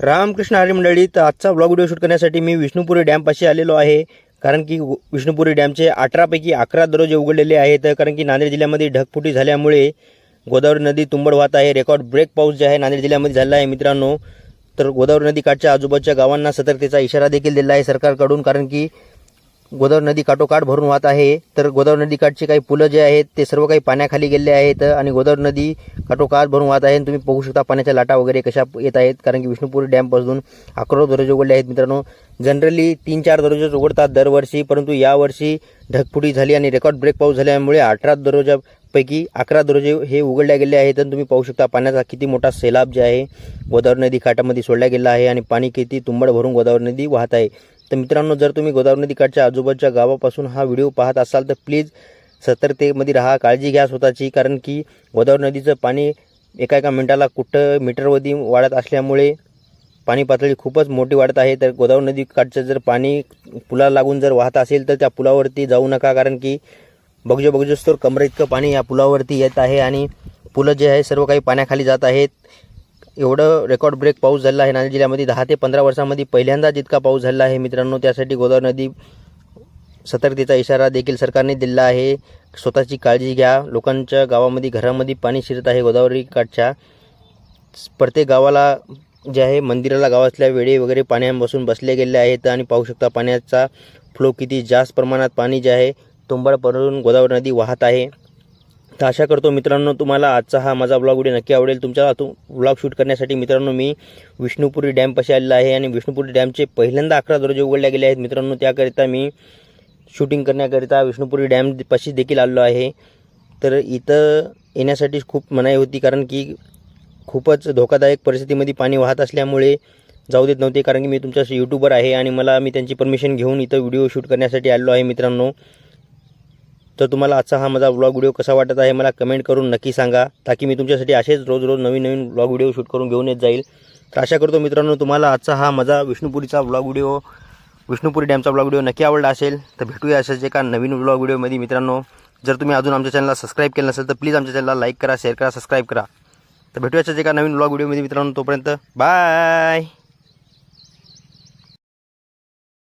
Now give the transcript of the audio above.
रामकृष्ण हरी मंडळीत आजचा blog video shoot करण्यासाठी मी विष्णुपुरी डॅमपाशी आलेलो आहे. कारण की विष्णुपुरी डॅमचे अठरापैकी अकरा दरवाजे उघडलेले आहेत. कारण की नांदेड जिल्ह्यामध्ये ढगफुटी झाल्यामुळे गोदावरी नदी तुंबड वाहत आहे. रेकॉर्ड ब्रेक पाऊस जे आहे नांदेड जिल्ह्यामध्ये झाला आहे मित्रांनो. तर गोदावरी नदी काठच्या आजूबाजूच्या गावांना सतर्कतेचा इशारा देखील दिला आहे सरकारकडून. कारण की गोदावरी नदी काठोकाठ भरून वाहत आहे. तर गोदावरी नदीकाठचे काही पुलं जे आहेत ते सर्व काही पाण्याखाली गेले आहेत आणि गोदावरी नदी काठोकाठ भरून वाहत आहे. आणि तुम्ही बघू शकता पाण्याच्या लाटा वगैरे कशा येत आहेत कारण की विष्णुपुरी डॅमपासून अकरा दरवाजे उघडले आहेत. मित्रांनो जनरली तीन चार दरवाजे उघडतात दरवर्षी परंतु यावर्षी ढगफुटी झाली आणि रेकॉर्ड ब्रेक पाऊस झाल्यामुळे अठरा दरवाजापैकी अकरा दरवाजे हे उघडल्या गेले आहेत. आणि तुम्ही पाहू शकता पाण्याचा किती मोठा सैलाब जे आहे गोदावरी नदी काठामध्ये सोडला गेला आहे आणि पाणी किती तुंबड भरून गोदावरी नदी वाहत आहे. तर मित्रांनो जर तुम्ही गोदावरी नदीकाठच्या आजूबाजूच्या गावापासून हा व्हिडिओ पाहत असाल तर प्लीज सतर्कतेमध्ये राहा काळजी घ्या स्वतःची कारण की गोदावरी नदीचं पाणी एका एका मिनिटाला कुठं मीटरवधी वाढत असल्यामुळे पाणी पातळी खूपच मोठी वाढत आहे. तर गोदावरी नदीकाठचं जर पाणी पुलाला लागून जर वाहत असेल तर त्या पुलावरती जाऊ नका कारण की बघजो बघजोस तर कमरे इतकं पाणी या पुलावरती येत आहे आणि पुलं जे आहे सर्व काही पाण्याखाली जात आहेत. एवढं रेकॉर्ड ब्रेक पाऊस झाला आहे. नांदेड जिल्ह्यामध्ये दहा ते पंधरा वर्षामध्ये पहिल्यांदा जितका पाऊस झाला आहे मित्रांनो त्यासाठी गोदावरी नदी सतर्कतेचा इशारा देखील सरकारने दिला आहे. स्वतःची काळजी घ्या. लोकांच्या गावामध्ये घरामध्ये पाणी शिरत आहे गोदावरी काठच्या. प्रत्येक गावाला जे आहे मंदिराला गावातल्या वेळे वगैरे पाण्यापासून बसले गेले आहेत आणि पाहू शकता पाण्याचा फ्लो किती जास्त प्रमाणात पाणी जे आहे तुंबळ पडून गोदावरी नदी वाहत आहे. तर आशा करतो मित्रांनो तुम्हाला आजचा हा माझा ब्लॉग व्हिडिओ नक्की आवडेल. तुमच्या तू ब्लॉग शूट करण्यासाठी मित्रांनो मी विष्णुपुरी डॅमपाशी आलेला आहे आणि विष्णुपुरी डॅमचे पहिल्यांदा अकरा दरवाजे उघडले गेले आहेत. मित्रांनो त्याकरिता मी शूटिंग करण्याकरिता विष्णुपुरी डॅमपाशी देखील आलेलो आहे. तर इथं येण्यासाठी खूप मनाई होती कारण की खूपच धोकादायक परिस्थितीमध्ये पाणी वाहत असल्यामुळे जाऊ देत नव्हते कारण की मी तुमच्या यूट्यूबर आहे आणि मला मी त्यांची परमिशन घेऊन इथं व्हिडिओ शूट करण्यासाठी आलेलो आहे मित्रांनो. तर तुम्हाला आजचा हा माझा व्लॉग व्हिडिओ कसा वाटत आहे मला कमेंट करून नक्की सांगा. ताकी मी तुमच्यासाठी असेच रोज रोज नवीन नवीन व्लॉग व्हिडिओ शूट करून घेऊन येत जाईल. तर आशा करतो मित्रांनो तुम्हाला आजचा हा माझा विष्णुपुरीचा व्लॉग व्हिडिओ विष्णुपुरी डॅमचा व्लॉग व्हिडिओ नक्की आवडला असेल तर भेटूया अशाच एका नवीन व्लॉग व्हिडिओमध्ये मित्रांनो. जर तुम्ही अजून आमच्या चॅनलला सबस्क्राईब केलं नसेल तर प्लीज आमच्या चॅनलला लाईक करा शेअर करा सबस्क्राईब करा. तर भेटूया अशाच एका नवीन व्लॉग व्हिडिओमध्ये मित्रांनो तोपर्यंत बाय